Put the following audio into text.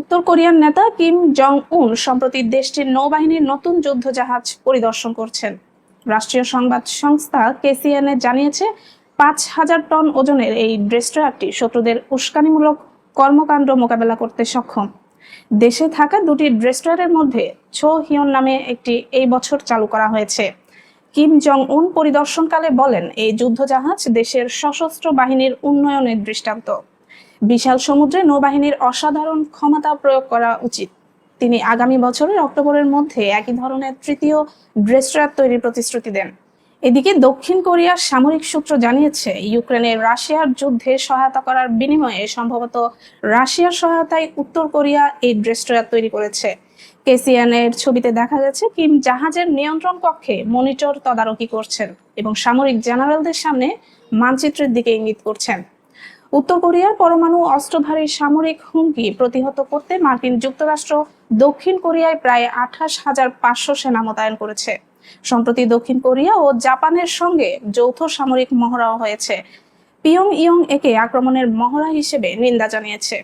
উত্তর কোরিয়ার নেতা কিম জং উন সম্প্রতি দেশটির নৌবাহিনীর নতুন যুদ্ধজাহাজ পরিদর্শন করছেন। রাষ্ট্রীয় সংবাদ সংস্থা কেসিএনএ জানিয়েছে, পাঁচ হাজার টন ওজনের এই ড্রেস্ট্রয়ারটি শত্রুদের উস্কানিমূলক কর্মকাণ্ড মোকাবেলা করতে সক্ষম। দেশে থাকা দুটি ড্রেস্ট্রয়ারের মধ্যে ছো হিয়ন নামে একটি এই বছর চালু করা হয়েছে। কিম জং উন পরিদর্শনকালে বলেন, এই যুদ্ধজাহাজ দেশের সশস্ত্র বাহিনীর উন্নয়নের দৃষ্টান্ত। বিশাল সমুদ্রে নৌবাহিনীর অসাধারণ ক্ষমতা প্রয়োগ করা উচিত। তিনি আগামী বছরের অক্টোবরের মধ্যে একই ধরনের তৃতীয় ড্রেস্ট্রার তৈরির প্রতিশ্রুতি দেন। এদিকে দক্ষিণ কোরিয়ার সামরিক সূত্র জানিয়েছে ইউক্রেনের রাশিয়ার যুদ্ধে সহায়তা করার বিনিময়ে সম্ভবত রাশিয়ার সহায়তায় উত্তর কোরিয়া এই ড্রেস্ট্রয়ার তৈরি করেছে। কেসিয়ান এর ছবিতে দেখা গেছে, কিম জাহাজের নিয়ন্ত্রণ কক্ষে মনিটর তদারকি করছেন এবং সামরিক জেনারেলদের সামনে মানচিত্রের দিকে ইঙ্গিত করছেন। উত্তর কোরিয়ার পরমাণু অস্ত্রধারী সামরিক হুমকি প্রতিহত করতে মার্কিন যুক্তরাষ্ট্র দক্ষিণ কোরিয়ায় প্রায় আঠাশ হাজার পাঁচশো সেনা মোতায়েন করেছে। সম্প্রতি দক্ষিণ কোরিয়া ও জাপানের সঙ্গে যৌথ সামরিক মহড়াও হয়েছে। পিয়ং ইয়ং একে আক্রমণের মহড়া হিসেবে নিন্দা জানিয়েছে।